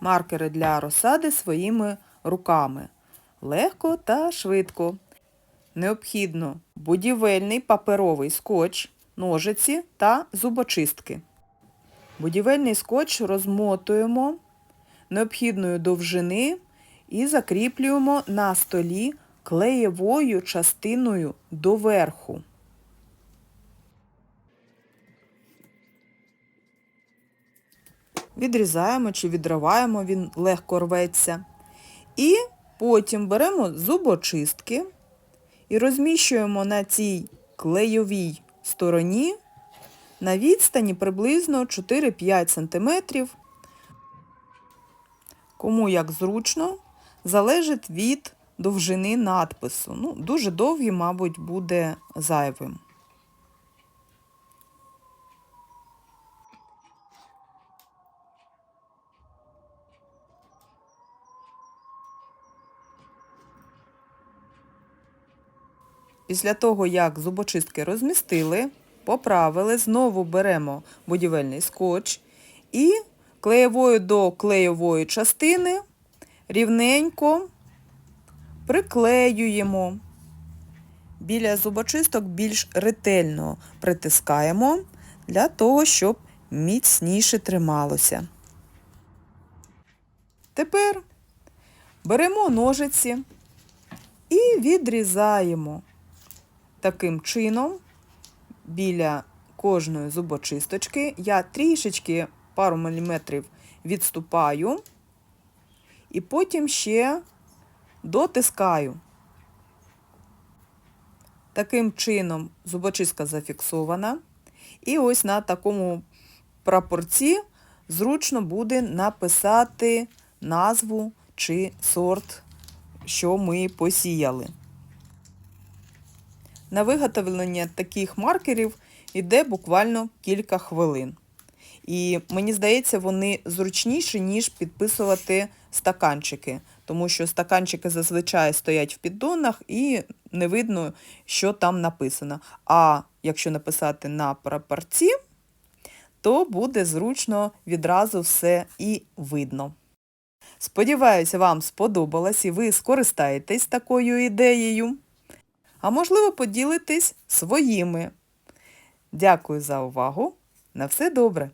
маркери для розсади своїми руками. Легко та швидко. Необхідно будівельний паперовий скотч, ножиці та зубочистки. Будівельний скотч розмотуємо необхідної довжини і закріплюємо на столі клеєвою частиною доверху. Відрізаємо чи відриваємо, він легко рветься. І потім беремо зубочистки і розміщуємо на цій клейовій стороні на відстані приблизно 4-5 см. Кому як зручно, залежить від довжини надпису. Ну, дуже довгий, мабуть, буде зайвим. Після того, як зубочистки розмістили, поправили, знову беремо будівельний скотч і клеєвою до клеєвої частини рівненько приклеюємо. Біля зубочисток більш ретельно притискаємо для того, щоб міцніше трималося. Тепер беремо ножиці і відрізаємо таким чином біля кожної зубочисточки я трішечки пару міліметрів відступаю і потім ще дотискаю. Таким чином зубочистка зафіксована. І ось на такому прапорці зручно буде написати назву чи сорт, що ми посіяли. На виготовлення таких маркерів йде буквально кілька хвилин. І мені здається, вони зручніші, ніж підписувати стаканчики, тому що стаканчики зазвичай стоять в піддонах і не видно, що там написано. А якщо написати на прапорці, то буде зручно відразу все і видно. Сподіваюся, вам сподобалось і ви скористаєтесь такою ідеєю. А можливо, поділитесь своїми. Дякую за увагу. На все добре!